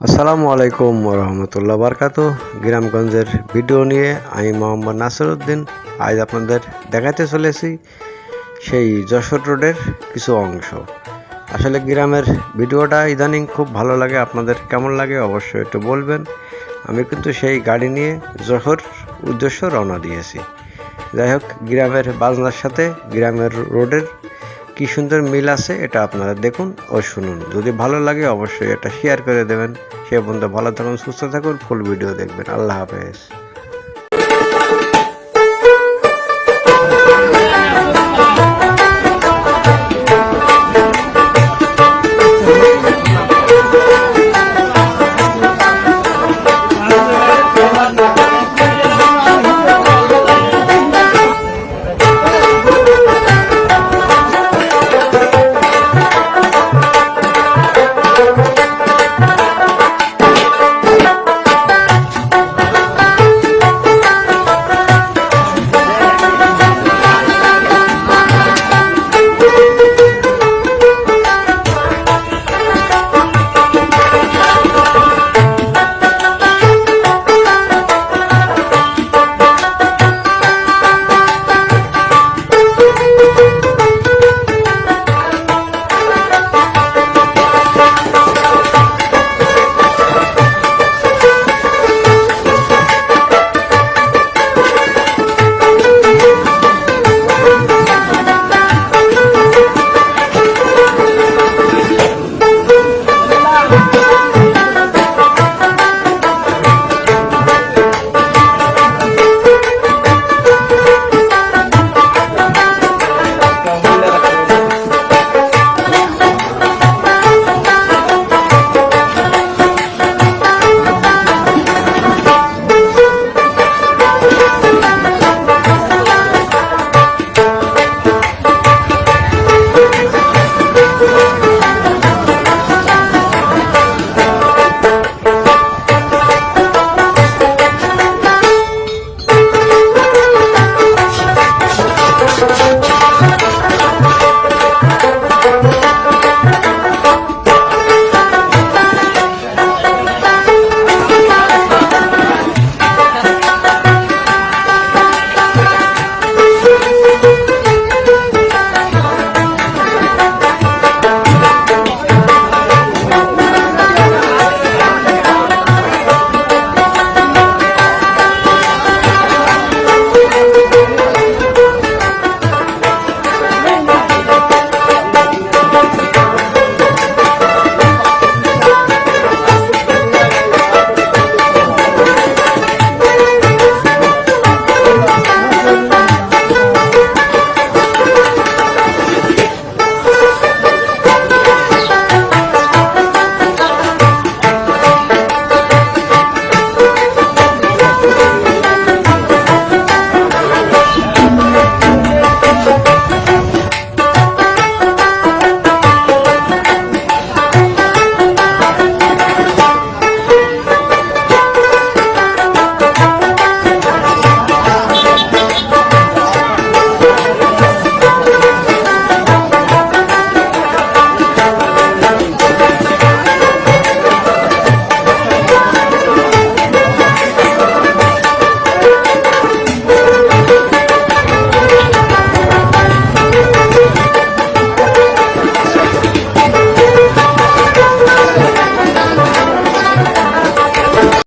আসসালামু আলাইকুম রহমতুল্লাহ বারকাত গ্রামগঞ্জের ভিডিও নিয়ে আমি মোহাম্মদ নাসিরউদ্দিন আজ আপনাদের দেখাতে চলেছি সেই যশোর রোডের কিছু অংশ। আসলে গ্রামের ভিডিওটা ইদানিং খুব ভালো লাগে, আপনাদের কেমন লাগে অবশ্যই একটু বলবেন। আমি কিন্তু সেই গাড়ি নিয়ে যশোর উদ্দেশ্য রওনা দিয়েছি। যাই হোক, গ্রামের বাজনার সাথে গ্রামের রোডের কি সুন্দর মিল আছে এটা আপনারা দেখুন ও শুনুন। যদি ভালো লাগে অবশ্যই এটা শেয়ার করে দেবেন। সে পর্যন্ত ভালো থাকুন, সুস্থ থাকুন ফুল ভিডিও দেখবেন। আল্লাহ হাফেজ।